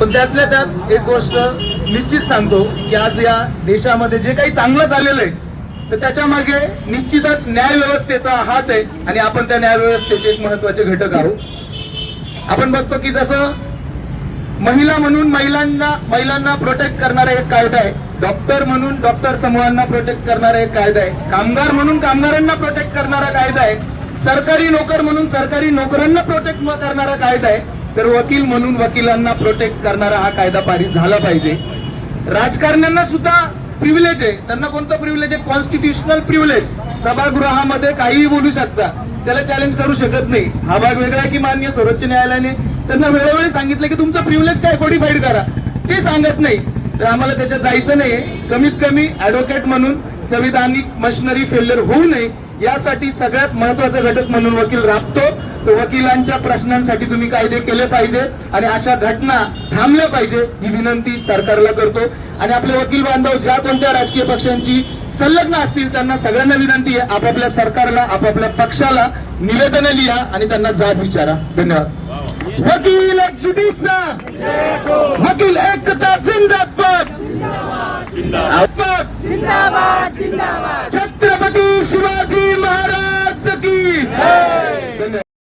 पण त्यातल्या त्यात एक गोष्ट निश्चित सांगतो की आज या देशामध्ये जे काही चांगलं झालेलं आहे तर त्याच्यामागे निश्चितच न्याय व्यवस्थेचा हात आहे आणि आपण त्या न्याय व्यवस्थेचे एक महत्त्वाचे घटक आहोत. आपण बघतो की जसं महिला म्हणून महिलांना महिलांना प्रोटेक्ट करणारा एक कायदा आहे. डॉक्टर म्हणून डॉक्टर समूहांना प्रोटेक्ट करणारा एक कायदा आहे. कामगार म्हणून कामगारांना प्रोटेक्ट करणारा कायदा आहे. सरकारी नोकर म्हणून सरकारी नोकरांना प्रोटेक्ट करणारा कायदा आहे. तर वकील म्हणून वकिलांना प्रोटेक्ट करणारा हा कायदा पारित झाला पाहिजे. राजकारण्यांना सुद्धा प्रिव्हिलेज आहे. त्यांना कोणतं प्रिव्हिलेज आहे? कॉन्स्टिट्युशनल प्रिव्हिलेज सभागृहामध्ये काहीही बोलू शकता. त्याला चॅलेंज करू शकत नाही. हा भाग वेगळा आहे की मान्य? सर्वोच्च न्यायालयाने त्यांना वेळोवेळी सांगितलं की तुमचं प्रिव्हिलेज काय? कोडिफाईड करा. ते सांगत नाही. तर आम्हाला त्याच्यात जायचं नाहीये. कमीत कमी ऍडव्होकेट म्हणून संविधानिक मशिनरी फेल्युअर होऊ नये. यासाठी सगळ्यात महत्त्वाचा घटक म्हणून वकील राबतो. तर वकिलांच्या प्रश्नांसाठी तुम्ही कायदे केले पाहिजे आणि अशा घटना थांबल्या पाहिजे ही विनंती सरकारला करतो. आणि आपले वकील बांधव ज्या कोणत्या राजकीय पक्षांची संलग्न असतील त्यांना सगळ्यांना विनंती आहे आपापल्या सरकारला आपापल्या पक्षाला निवेदन लिहा आणि त्यांना जाब विचारा. धन्यवाद. वकील एकजुटीचा. वकील एकता जिंदाबाद.